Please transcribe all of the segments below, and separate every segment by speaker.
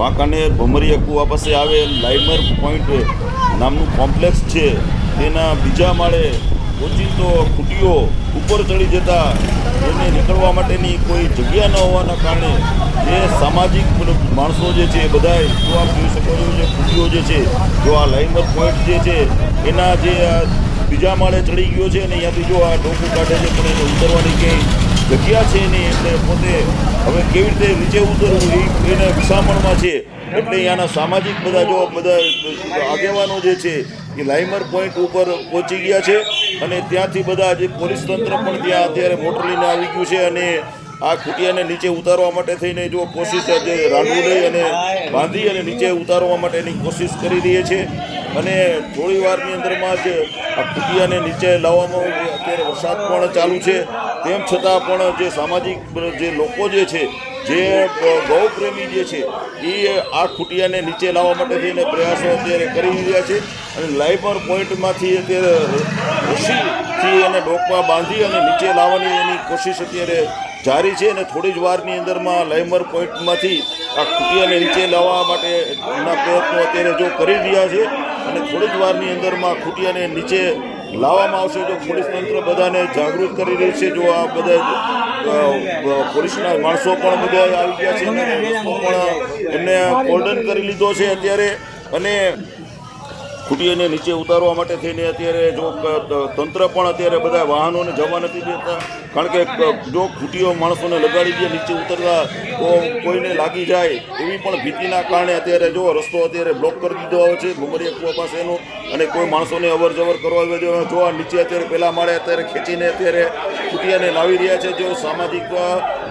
Speaker 1: વાંકાનેર ભમરિયા કુવા પાસે આવેલ લાઇમર પોઈન્ટ નામનું કોમ્પ્લેક્સ છે. તેના બીજા માળે ઓચિંતો ખૂટીઓ ઉપર ચડી જતા એને નીકળવા માટેની કોઈ જગ્યા ન હોવાના કારણે જે સામાજિક માણસો જે છે એ બધાય જો આપ જોઈ શકો છો જે ખૂટીઓ જે છે, જો આ લાઇમર પોઈન્ટ જે છે, એના જે બીજા માળે ચડી ગયો છે અને અહીંયાથી જો આ ડોકું કાઢે છે પણ એને ઉતરવાની ક્યાંય જગ્યા છે નહીં એટલે પોતે હવે કેવી રીતે નીચે ઉતરવું એને વિસામણમાં છે. એટલે અહીંયાના સામાજિક બધા જો બધા આગેવાનો જે છે, એ લાઇમર પોઈન્ટ ઉપર પહોંચી ગયા છે. અને ત્યાંથી બધા જે પોલીસ તંત્ર પણ ત્યાં અત્યારે મોટર લઈને આવી ગયું છે અને આ ખૂટિયાને નીચે ઉતારવા માટે થઈને જો કોશિશ રાંડવું લઈ અને બાંધી અને નીચે ઉતારવા માટેની કોશિશ કરી રહી છે. અને થોડી વારની અંદરમાં જ આ કુટિયાને નીચે લાવવામાં અત્યારે વરસાદ પણ ચાલુ છે. તેમ છતાં પણ જે સામાજિક જે લોકો જે છે, જે ગૌપ્રેમી જે છે, એ આ ખૂટિયાને નીચે લાવવા માટે થઈને પ્રયાસો અત્યારે કરી રહ્યા છે. અને લાઇબર પોઈન્ટમાંથી અત્યારે રસીથી એને ડોકમાં બાંધી અને નીચે લાવવાની એની કોશિશ અત્યારે જારી છે. અને થોડી જ વારની અંદરમાં લાઇમર પોઈન્ટમાંથી આ ખૂટિયાને નીચે લાવવા માટેના પ્રયત્નો અત્યારે જો કરી રહ્યા છે અને થોડી જ વારની અંદરમાં ખૂટિયાને નીચે લાવવામાં આવશે. જો પોલીસ તંત્ર બધાને જાગૃત કરી રહી છે, જો આ બધા પોલીસના માણસો પણ બધા આવી ગયા છે પણ એમને કોર્ડન કરી લીધો છે અત્યારે. અને ખૂટીઓને નીચે ઉતારવા માટે થઈને અત્યારે જો તંત્ર પણ અત્યારે બધા વાહનોને જવા નથી દેતા. કારણ કે જો ખૂટીઓ માણસોને લગાડી દે, નીચે ઉતરતા તો કોઈને લાગી જાય એવી પણ ભીતિના કારણે અત્યારે જો રસ્તો અત્યારે બ્લોક કરી દીધો આવે છે ભૂમરિયા કુવા પાસેનો. અને કોઈ માણસોને અવર જવર કરવા જો આ નીચે અત્યારે પહેલાં માળે અત્યારે ખેંચીને અત્યારે ખૂટિયાને લાવી રહ્યા છે. જો સામાજિક,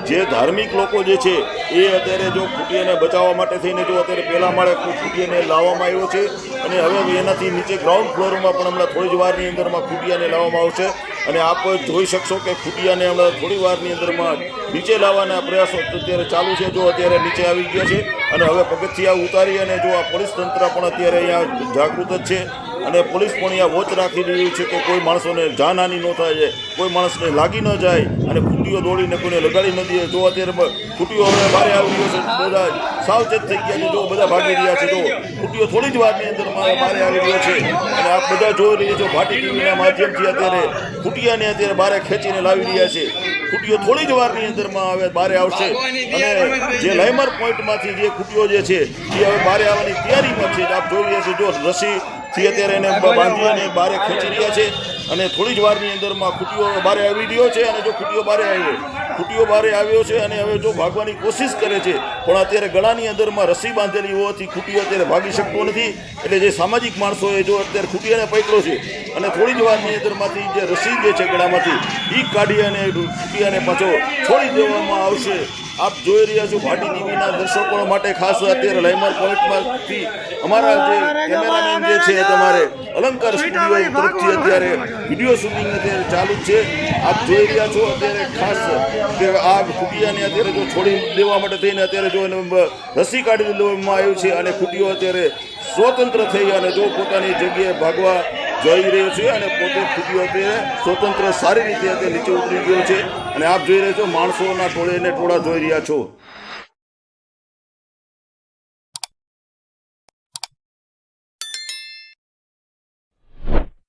Speaker 1: જે ધાર્મિક લોકો જે છે, એ અત્યારે જો ખૂટિયાને બચાવવા માટે થઈને જો અત્યારે પહેલા માળે ખૂટિયાને લાવવામાં આવ્યો છે અને હવે એનાથી નીચે ગ્રાઉન્ડ ફ્લોરમાં પણ હમણાં થોડી જ વારની અંદરમાં ખૂટિયાને લાવવામાં આવશે. અને આપ જોઈ શકશો કે ખૂટિયાને હમણાં થોડી વારની અંદરમાં નીચે લાવવાના પ્રયાસો અત્યારે ચાલુ છે. જો અત્યારે નીચે આવી ગયા છે અને હવે પગથિયા ઉતારી અને જો આ પોલીસ તંત્ર પણ અત્યારે અહીંયા જાગૃત જ છે. અને પોલીસ પણ અહીંયા વોચ રાખી રહ્યું છે કે કોઈ માણસોને જાનહાની ન થાય છે, કોઈ માણસને લાગી ન જાય અને ખૂટીઓ દોડીને કોઈને લગાડી ન દે. જો અત્યારે ખૂટીઓ હવે બહાર આવી ગયો છે, બધા સાવચેત થઈ ગયા છે, જો બધા ભાગી રહ્યા છે જો ખૂટીઓ થોડી જ વારની અંદર બહાર આવી રહ્યો છે. અને આપ બધા જોઈ રહ્યા છો, ભાટી ટીવીના માધ્યમથી અત્યારે ખૂટિયાને અત્યારે બહાર ખેંચીને લાવી રહ્યા છે. ખૂટીઓ થોડી જ વારની અંદરમાં હવે બહાર આવશે. અને જે લાઇમર પોઈન્ટમાંથી જે ખૂટીઓ જે છે, એ હવે બહાર આવવાની તૈયારીમાં છે. આપ જોઈ રહ્યા છો, જો રસી થી અત્યારે એને બાંધી અને બહાર ખેંચી રહ્યા છે. અને થોડી જ વારની અંદરમાં ખૂટીઓ બહાર આવી રહ્યો છે અને જો ખૂટીઓ બહાર આવ્યો ખૂટીઓ બહાર આવ્યો છે અને હવે જો ભાગવાની કોશિશ કરે છે પણ અત્યારે ગળાની અંદરમાં રસી બાંધેલી હોવાથી ખૂટીઓ અત્યારે ભાગી શકતો નથી. એટલે જે સામાજિક માણસોએ જો અત્યારે ખૂટીઓને પકડ્યો છે અને થોડી જ વારની અંદરમાંથી જે રસી જે છે ગળામાંથી એ કાઢી અને ખૂટીઓને પાછો છોડી દેવામાં આવશે. આપ જોઈ રહ્યા છો ભાટી ટીવીના દર્શકો માટે ખાસ અત્યારે લાઇમર પોઈન્ટમાંથી અમારા જે કેમેરામેન જે છે તમારે અલંકાર સ્ટુડિયો તરફથી અત્યારે વીડિયો શૂટિંગ અત્યારે ચાલુ છે. આપ જોઈ રહ્યા છો અત્યારે ખાસ કે આ ખૂટિયાને અત્યારે જો છોડી દેવા માટે થઈને અત્યારે જો એને રસી કાઢી દેવામાં આવ્યું છે અને ખૂટીઓ અત્યારે સ્વતંત્ર થઈ અને જો પોતાની જગ્યાએ ભાગવા જઈ રહ્યો છે અને પોતે અત્યારે સ્વતંત્ર સારી રીતે નીચે ઉતરી ગયો છે. અને આપ જોઈ રહ્યા છો, માણસોના ટોળે ને ટોળા જોઈ રહ્યા છો.